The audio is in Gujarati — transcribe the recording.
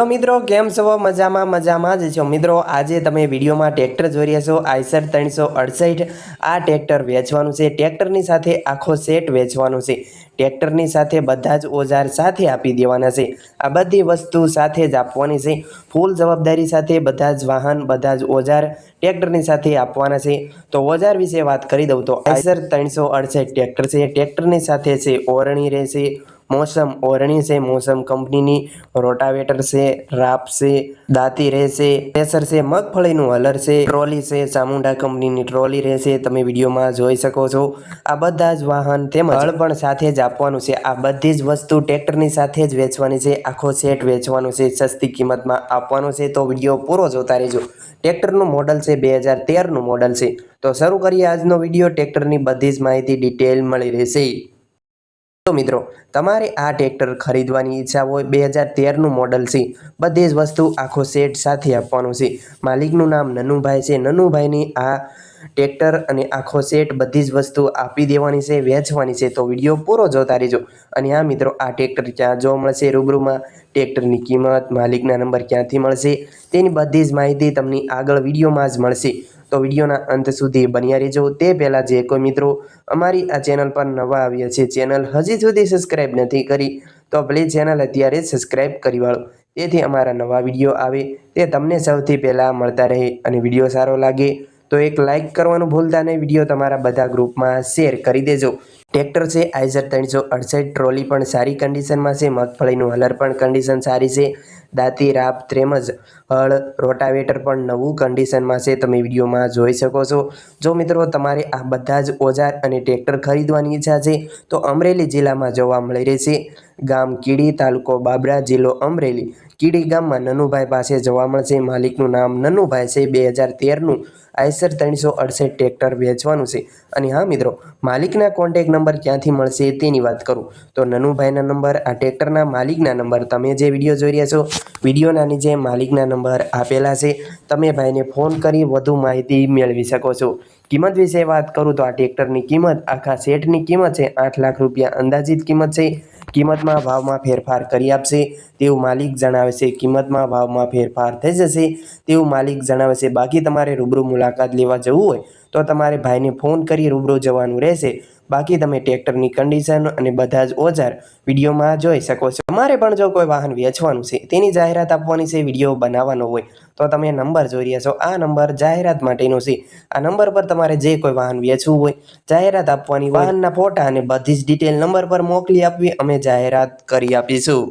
હલો મિત્રો, કેમ છો? મજામાં મજામાં જ છો. મિત્રો, આજે તમે વિડીયોમાં ટ્રેક્ટર જોઈ રહ્યા છો, આઈસર ત્રણસો અડસઠ. આ ટ્રેક્ટર વેચવાનું છે, ટ્રેક્ટરની સાથે આખો સેટ વેચવાનું છે. ટ્રેક્ટરની સાથે બધા જ ઓજાર સાથે આપી દેવાના છે. આ બધી વસ્તુ સાથે જ આપવાની છે. ફૂલ જવાબદારી સાથે બધા જ વાહન, બધા જ ઓજાર ટ્રેક્ટરની સાથે આપવાના છે. તો ઓજાર વિશે વાત કરી દઉં તો, આઈસર ત્રણસો અડસઠ ટ્રેક્ટર છે. ટ્રેક્ટરની સાથે છે, ઓરણી રહેશે મોસમ ઓરણી છે મોસમ કંપનીની રોટાવેટર છે રાપ છે દાંતી રહેશે પ્રેશર છે મગફળીનું હલર છે ટ્રોલી છે ચામુંડા કંપનીની ટ્રોલી રહેશે તમે વિડીયોમાં જોઈ શકો છો. આ બધા જ વાહન તેમજ હળ. પણ સાથે જ આપવાનું છે. આ બધી જ વસ્તુ ટ્રેક્ટરની સાથે જ વેચવાની છે. આખો સેટ વેચવાનો છે. સસ્તી કિંમતમાં આપવાનો છે. તો વીડિયો પૂરો જોતા રહેજો. ટ્રેક્ટરનું મોડલ છે બે હજાર તેરનું મોડલ છે. તો શરૂ કરીએ આજનો વીડિયો. ટ્રેક્ટરની બધી જ માહિતી ડિટેલ મળી રહેશે. તો મિત્રો, તમારે આ ટ્રેક્ટર ખરીદવાની ઈચ્છા હોય બે હજાર તેરનું મોડલ છે બધી જ વસ્તુ આખો સેટ સાથે આપવાનું છે માલિકનું નામ નનુભાઈ છે. નનુભાઈની આ ટ્રેક્ટર અને આખો સેટ બધી જ વસ્તુ આપી દેવાની છે, વેચવાની છે, તો વીડિયો પૂરો જોતા રહેજો. અને આ મિત્રો, આ ટ્રેક્ટર ક્યાં જોવા મળશે? રૂબરૂમાં ટ્રેક્ટરની કિંમત, માલિકના નંબર ક્યાંથી મળશે? તેની બધી જ માહિતી તમને આગળ વિડીયોમાં જ મળશે. તો વિડીયોના અંત સુધી બન્યા રહેજો. તે પહેલાં જે કોઈ મિત્રો અમારી આ ચેનલ પર નવા આવ્યા છે, ચેનલ હજી સુધી સબસ્ક્રાઈબ નથી કરી, તો પ્લીઝ ચેનલ અત્યારે સબસ્ક્રાઈબ કરી વાળો. તેથી અમારા નવા વીડિયો આવે, તે તમને સૌથી પહેલાં મળતા રહે અને વીડિયો સારો લાગે. તો એક લાઇક કરવાનું ભૂલતા નહીં. વીડિયો તમારા બધા ગ્રુપમાં શેર કરી દેજો. ટ્રેક્ટર છે આઈઝર ત્રણસો અડસઠ. ટ્રોલી પણ સારી કન્ડિશનમાં છે. મગફળીનું હલર પણ કન્ડિશન સારી છે. દાંતી રાપ તેમજ હળ રોટાવેટર પણ નવું કન્ડિશનમાં છે. તમે વિડીયોમાં જોઈ શકો છો. જો મિત્રો તમારે આ બધા જ ઓજાર અને ટ્રેક્ટર ખરીદવાની ઈચ્છા છે, તો અમરેલી જિલ્લામાં જોવા મળી રહેશે. ગામ કીડી તાલુકો બાબરા જિલ્લો અમરેલી. કીડી ગામમાં નનુભાઈ પાસે જોવા મળશે. માલિકનું નામ નનુભાઈ છે. બે હજાર તેરનું આઈસર ત્રણસો અડસઠ ટ્રેક્ટર વેચવાનું છે. અને હા મિત્રો, માલિકના કોન્ટેક નંબર ક્યાંથી મળશે તેની વાત કરું. તો નનુભાઈના નંબર, આ ટ્રેક્ટરના માલિકના નંબર તમે જે વીડિયો જોઈ રહ્યા છો, વિડીયોના નીચે માલિકના નંબર આપેલા છે. તમે ભાઈને ફોન કરી વધુ માહિતી મેળવી શકો છો. કિંમત વિશે વાત કરું તો આ ટ્રેક્ટરની કિંમત, આખા સેટની કિંમત છે. આઠ લાખ રૂપિયા અંદાજિત કિંમત છે. કિંમતમાં ભાવમાં ફેરફાર કરી આપશે. તેવું માલિક જણાવે છે, કિંમતમાં ભાવમાં ફેરફાર થઈ જશે. તેવું માલિક જણાવે છે, બાકી તમારે રૂબરૂ મુલાકાત લેવા જવું હોય તો તમારે ભાઈને ફોન કરી રૂબરૂ જવાનું રહેશે. બાકી તમે ટ્રેક્ટરની કન્ડિશન અને બધા જ ઓજાર વિડીયોમાં જોઈ શકો છો. તમારે પણ જો કોઈ વાહન વેચવાનું છે, તેની જાહેરાત આપવાની છે, વીડિયો બનાવવાનો હોય તો તમે નંબર જોઈ રહ્યા છો. આ નંબર જાહેરાત માટેનો છે. આ નંબર પર તમારે જે કોઈ વાહન વેચવું હોય જાહેરાત આપવાની વાહનના ફોટા અને બધી જ ડિટેલ નંબર પર મોકલી આપવી અમે જાહેરાત કરી આપીશું.